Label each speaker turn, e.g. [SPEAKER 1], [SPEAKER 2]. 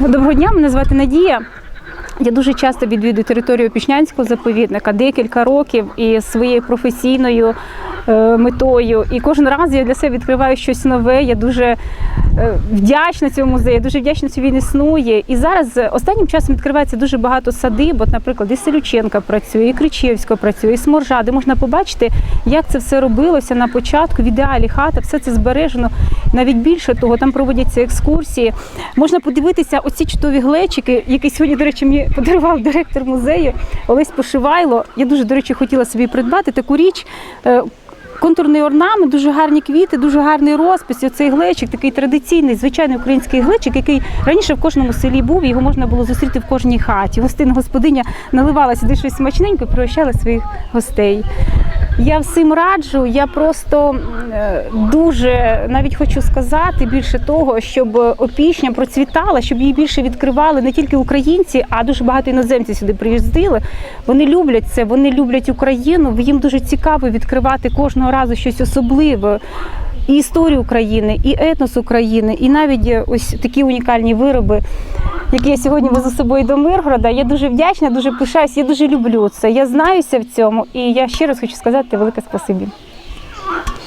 [SPEAKER 1] Доброго дня, мене звати Надія. Я дуже часто відвідую територію Пішнянського заповідника декілька років і своєю професійною метою. І кожен раз я для себе відкриваю щось нове. Я дуже е, вдячна цьому музею, дуже вдячна, що він існує. І зараз е, останнім часом відкривається дуже багато садиб. От, наприклад, і Селюченка працює, і Кричевська працює, і Сморжа, де можна побачити, як це все робилося на початку, в ідеалі хата, все це збережено. Навіть більше того, там проводяться екскурсії. Можна подивитися оці чудові глечики, які сьогодні, до речі, мені подарував директор музею Олесь Пошивайло. Я дуже, до речі, хотіла собі придбати таку річ. Контурний орнамент, дуже гарні квіти, дуже гарний розпис. Оцей глечик, такий традиційний, звичайний український глечик, який раніше в кожному селі був, його можна було зустріти в кожній хаті. Гостина господиня наливалася де щось смачненько, пригощала своїх гостей. Я всім раджу. Я просто е, дуже навіть хочу сказати більше того, щоб опічня процвітала, щоб її більше відкривали не тільки українці, а дуже багато іноземців сюди приїздили. Вони люблять це, вони люблять Україну. Їм дуже цікаво відкривати кожного разу щось особливе. І історію України, і етнос України, і навіть е, ось такі унікальні вироби, які я сьогодні везу з собою до Миргорода. Я дуже вдячна, дуже пишаюсь, я дуже люблю це. Я знаюся в цьому, і я ще раз хочу сказати велике спасибі.